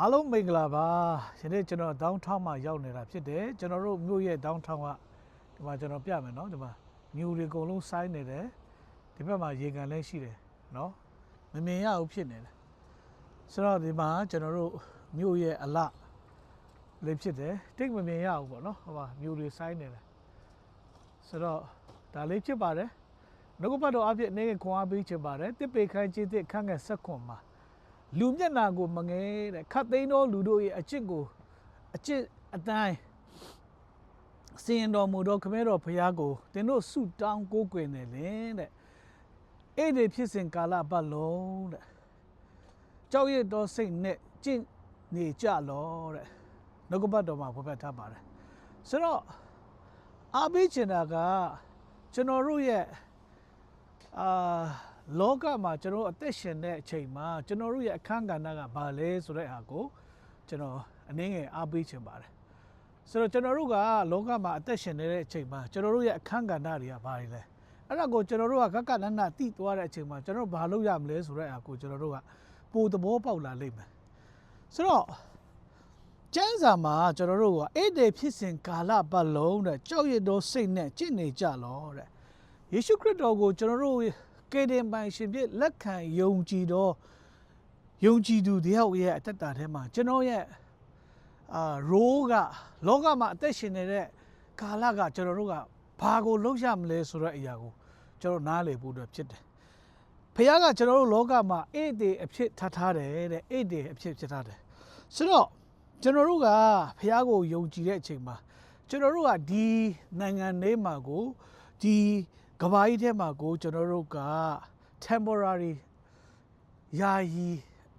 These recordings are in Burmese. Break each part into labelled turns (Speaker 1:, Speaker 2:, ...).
Speaker 1: အားလုံးမင်္ဂလာပါယနေ့ကျွန်တော်ဒေါင်းထောင်းမှာရောက်နေတာဖြစ်တယ်ကျွန်တော်တို့မြို့ရဲ့ဒေါင်းထောင်းကဒီမှာကျွန်တော်ပြမယ်နော်ဒီမှာမြူတွေအကုန်လုံးဆိုင်းနေတယ်ဒီဘက်မှာရေကန်လည်းရှိတယ်နော်မမြင်ရဘူးဖြစ်နေတယ်ဆိုတော့ဒီမှာကျွန်တော်တို့မြို့ရဲ့အလလေးဖြစ်တယ်တိတ်မမြင်ရဘူးပေါ့နော်ဟိုမှာမြူတွေဆိုင်းနေတယ်ဆိုတော့ဒါလေးဖြစ်ပါတယ်နှုတ်ကပတ်တော်အဖြစ်အနေနဲ့ခွန်အားပေးချင်ပါတယ်တစ်ပေခိုင်းခြင်းတစ်ခန့်ငယ်ဆက်ခွန်မှာ လူမျက်နာကိုမငဲတဲ့ခတ်သိမ်းသောလူတို့ရဲ့အကျင့်ကိုအကျင့်အတိုင်းစင်တော်မူသောခမဲတော်ဖရာကိုတင်တို့ဆုတောင်းကိုးကွယ်နေလင်တဲ့အဲ့ဒီဖြစ်စဉ်ကာလပတ်လုံးတဲ့ကြောက်ရတော်စိတ်နဲ့ကျင့်နေကြလောတဲ့နှုတ်ကပတ်တော်မှာဖော်ပြထားပါတယ်ဆိုတော့အားပေးချင်တာကကျွန်တော်တို့ရဲ့အာ လောကမှာကျွန်တော်တို့အသက်ရှင်တဲ့အချိန်မှာကျွန်တော်တို့ရဲ့အခန်းကဏ္ဍကဘာလဲဆိုတဲ့ဟာကိုကျွန်တော်အနည်းငယ်အားပေးချင်ပါတယ်ဆိုတော့ကျွန်တော်တို့ကလောကမှာအသက်ရှင်နေတဲ့အချိန်မှာကျွန်တော်တို့ရဲ့အခန်းကဏ္ဍတွေကဘာတွေလဲအဲ့ဒါကိုကျွန်တော်တို့ကကကနနတိသွားတဲ့အချိန်မှာကျွန်တော်တို့ဘာလုပ်ရမလဲဆိုတဲ့ဟာကိုကျွန်တော်တို့ကပိုသဘောပေါက်လာလိမ့်မယ်ဆိုတော့ကျမ်းစာမှာကျွန်တော်တို့ကအဲ့ဒီဖြစ်စဉ်ကာလပတ်လုံးတဲ့ကြောက်ရွံ့သောစိတ်နဲ့ကြင့်နေကြလောတဲ့ယေရှုခရစ်တော်ကိုကျွန်တော်တို့ ကေတင်ပိုင်ရှင်ဖြစ်လက်ခံယုံကြည်တော့ယုံကြည်သူတယောက်ရဲ့အသက်တာထဲမှာကျွန်တော်ရဲ့အာရိုးကလောကမှာအသက်ရှင်နေတဲ့ကာလကကျွန်တော်တို့ကဘာကိုလုပ်ရမလဲဆိုတဲ့အရာကိုကျွန်တော်နားလည်ဖို့အတွက်ဖြစ်တယ်။ဖခင်ကကျွန်တော်တို့လောကမှာအိတ်တေအဖြစ်ထားထားတယ်တဲ့အိတ်တေအဖြစ်ဖြစ်ထားတယ်။ဆိုတော့ကျွန်တော်တို့ကဖခင်ကိုယုံကြည်တဲ့အချိန်မှာကျွန်တော်တို့ကဒီနိုင်ငံလေးမှာကိုဒီ ကဘာကြီးထဲမှာကိုကျွန်တော်တို့က temporary ယာယီ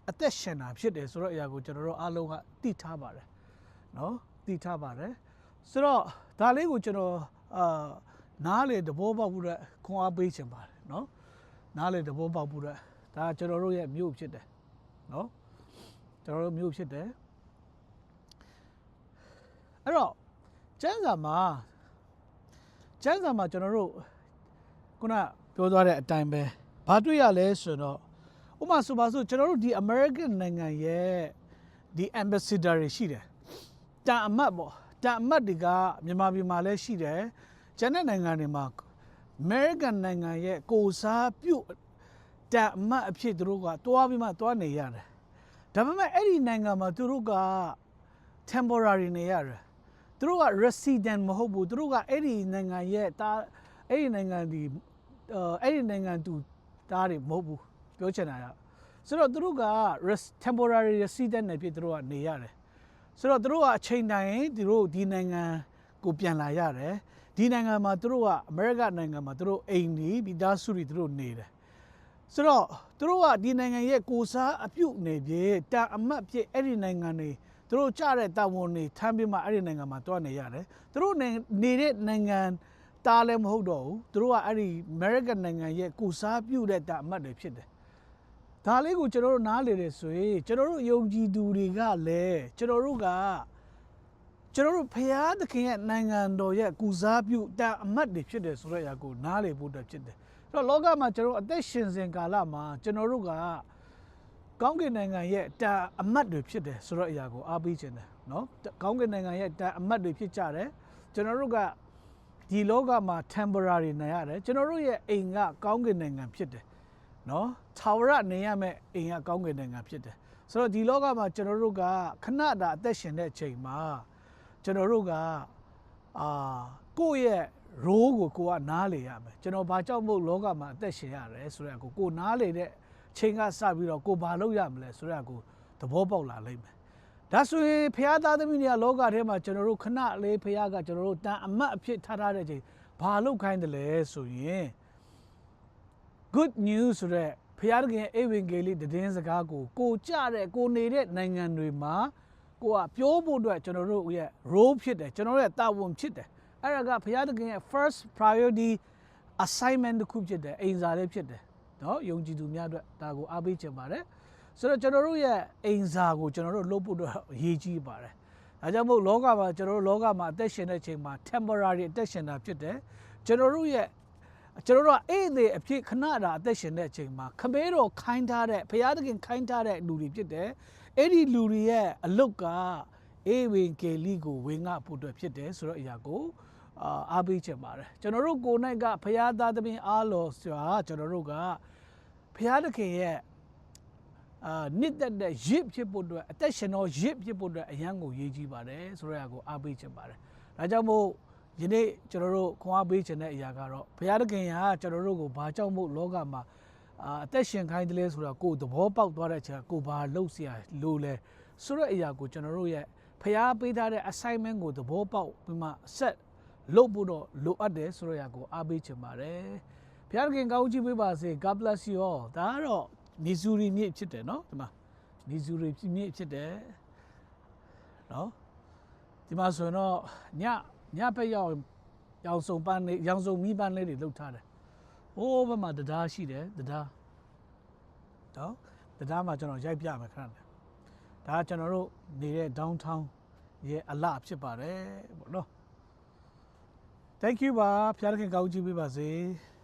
Speaker 1: အသက်ရှင်တာဖြစ်တယ်ဆိုတော့အရာကိုကျွန်တော်တို့အားလုံးကသိထားပါတယ်နော်သိထားပါတယ်ဆိုတော့ဒါလေးကိုကျွန်တော်အာနားလေတဘောပေါက်ဖို့အတွက်ခွန်အားပေးချင်ပါတယ်နော်နားလေတဘောပေါက်ဖို့အတွက်ဒါကျွန်တော်တို့ရဲ့မြို့ဖြစ်တယ်နော်ကျွန်တော်တို့မြို့ဖြစ်တယ်အဲ့တော့ကျမ်းစာမှာကျမ်းစာမှာကျွန်တော်တို့ ခုနပြောသွားတဲ့အတိုင်းပဲဘာတွေ့ရလဲဆိုတော့ဥပမာဆိုပါစို့ကျွန်တော်တို့ဒီ American နိုင်ငံရဲ့ဒီ ambassador တွေရှိတယ်တာအမတ်ပေါ့တာအမတ်တွေကမြန်မာပြည်မှာလည်းရှိတယ်ကျန်တဲ့နိုင်ငံတွေမှာ American နိုင်ငံရဲ့ကိုစားပြုတာအမတ်အဖြစ်သူတို့ကတွားပြီးမှတွားနေရတယ်ဒါပေမဲ့အဲ့ဒီနိုင်ငံမှာသူတို့က temporary နေရတယ်သူတို့က resident မဟုတ်ဘူးသူတို့ကအဲ့ဒီနိုင်ငံရဲ့တာ အဲ့ဒီနိုင်ငံဒီအဲ့ဒီနိုင်ငံသူတားတွေမဟုတ်ဘူးပြောချင်တာကဆိုတော့သူတို့က temporary resident နဲ့ဖြစ်သူတို့ကနေရတယ်ဆိုတော့သူတို့ကအချိန်တိုင်းသူတို့ဒီနိုင်ငံကိုပြန်လာရတယ်ဒီနိုင်ငံမှာသူတို့ကအမေရိကနိုင်ငံမှာသူတို့အိမ်နေပြီးသားစုတွေသူတို့နေတယ်ဆိုတော့သူတို့ကဒီနိုင်ငံရဲ့ကိုစားအပြုတ်နေပြေတာအမတ်ဖြစ်အဲ့ဒီနိုင်ငံတွေသူတို့ကြတဲ့တာဝန်တွေထမ်းပြီးမှအဲ့ဒီနိုင်ငံမှာတွားနေရတယ်သူတို့နေတဲ့နိုင်ငံ တားလည်းမဟုတ်တော့ဘူးသူတို့ကအဲ့ဒီ American နိုင်ငံရဲ့ကိုစားပြုတဲ့တာအမတ်တွေဖြစ်တယ်ဒါလေးကိုကျွန်တော်တို့နားလေတယ်ဆိုရင်ကျွန်တော်တို့ယုံကြည်သူတွေကလည်းကျွန်တော်တို့ကကျွန်တော်တို့ဖရာသခင်ရဲ့နိုင်ငံတော်ရဲ့ကုစားပြုတာအမတ်တွေဖြစ်တယ်ဆိုတဲ့အရာကိုနားလေဖို့အတွက်ဖြစ်တယ်အဲ့တော့လောကမှာကျွန်တော်အသက်ရှင်စဉ်ကာလမှာကျွန်တော်တို့ကကောင်းကင်နိုင်ငံရဲ့တာအမတ်တွေဖြစ်တယ်ဆိုတော့အရာကိုအားပေးခြင်းတယ်နော်ကောင်းကင်နိုင်ငံရဲ့တာအမတ်တွေဖြစ်ကြတယ်ကျွန်တော်တို့က ဒီလောကမှာ temporary နေရတယ်ကျွန်တော်တို့ရဲ့အိမ်ကကောင်းကင်နိုင်ငံဖြစ်တယ်နော်သာဝရနေရမယ့်အိမ်ကကောင်းကင်နိုင်ငံဖြစ်တယ်ဆိုတော့ဒီလောကမှာကျွန်တော်တို့ကခဏတာအသက်ရှင်တဲ့အချိန်မှာကျွန်တော်တို့ကအာကိုယ့်ရဲ့ role ကိုကိုကနားလေရမယ်ကျွန်တော်ဘာကြောင့်မို့လောကမှာအသက်ရှင်ရတယ်ဆိုတော့ကိုကိုနားလေတဲ့ချိန်ကစပြီးတော့ကိုဘာလုပ်ရမလဲဆိုတော့ကိုသဘောပေါက်လာလိမ့်မယ် ဒါဆိုရင်ဖရာသားသမီးတွေကလောကထဲမှာကျွန်တော်တို့ခဏလေးဖရာကကျွန်တော်တို့တန်အမတ်အဖြစ်ထားထားတဲ့ချိန်ဘာလောက်ခိုင်းတယ်လဲဆိုရင် good news ဆိုတဲ့ဖရာခင်အေဝံဂေလိသတင်းစကားကိုကိုကြတဲ့ကိုနေတဲ့နိုင်ငံတွေမှာကိုကပြောဖို့အတွက်ကျွန်တော်တို့ရဲ့ role ဖြစ်တယ်ကျွန်တော်တို့ရဲ့တာဝန်ဖြစ်တယ်အဲ့ဒါကဖရာခင်ရဲ့ first priority assignment တစ်ခုဖြစ်တယ်အိမ်စာလေးဖြစ်တယ်နော်ယုံကြည်သူများအတွက်ဒါကိုအားပေးချင်ပါတယ်။ ဆိုတော့ကျွန်တော်တို့ရဲ့အိမ်စာကိုကျွန်တော်တို့လုပ်ဖို့အတွက်အရေးကြီးပါတယ်။ဒါကြောင့်မို့လောကမှာကျွန်တော်တို့လောကမှာအသက်ရှင်တဲ့ချိန်မှာ temporary အသက်ရှင်တာဖြစ်တယ်။ကျွန်တော်တို့ရဲ့ကျွန်တော်တို့ကအဲ့ဒီအဖြစ်ခဏတာအသက်ရှင်တဲ့အချိန်မှာခမဲတော်ခိုင်းထားတဲ့ဘုရားသခင်ခိုင်းထားတဲ့လူတွေဖြစ်တယ်။အဲ့ဒီလူတွေရဲ့အလုတ်ကအေးဝင်ကေလီကိုဝင်ငါဖို့အတွက်ဖြစ်တယ်ဆိုတော့အရာကိုအာအားပေးချင်ပါတယ်ကျွန်တော်တို့ကိုယ်၌ကဖရာသားသမီးအားလို့ဆိုတာကျွန်တော်တို့ကဖရာသခင်ရဲ့ အာနှစ်သက်တဲ့ရစ်ဖြစ်ဖို့အတွက်အသက်ရှင်သောရစ်ဖြစ်ဖို့အတွက်အရန်ကိုရေးကြည့်ပါတယ်ဆိုတော့အရာကိုအားပေးချင်ပါတယ်ဒါကြောင့်မို့ယနေ့ကျွန်တော်တို့ခွန်အားပေးချင်တဲ့အရာကတော့ဘုရားသခင်ကကျွန်တော်တို့ကိုဘာကြောင့်မို့လောကမှာအာအသက်ရှင်ခိုင်းတယ်လဲဆိုတာကိုယ်သဘောပေါက်သွားတဲ့အချိန်ကကိုယ်ဘာလုပ်เสียလို့လဲဆိုတော့အရာကိုကျွန်တော်တို့ရဲ့ဖျားပေးထားတဲ့ assignment ကိုသဘောပေါက်ပြီးမှဆက်လုပ်ဖို့တော့လိုအပ်တယ်ဆိုတော့အရာကိုအားပေးချင်ပါတယ်ဘုရားသခင်ကောင်းချီးပေးပါစေ God bless you all ဒါကတော့ မီဇူရီမြစ်ဖြစ်တယ်နော်ဒီမှာမီဇူရီမြစ်ဖြစ်တယ်နော်ဒီမှာဆိုရင်တော့ညညဘက်ရောက်ရောင်စုံပန်းလေးရောင်စုံမီးပန်းလေးတွေလှုပ်ထားတယ်။အိုးဘက်မှာတရားရှိတယ်တရားနော်တရားမှာကျွန်တော်ရိုက်ပြမယ်ခဏလေး။ဒါကကျွန်တော်တို့နေတဲ့ downtown ရဲ့အလှဖြစ်ပါတယ်ပေါ့နော်။ Thank you ပါဖျားခင်ကောင်းကြည့်ပေးပါစေ။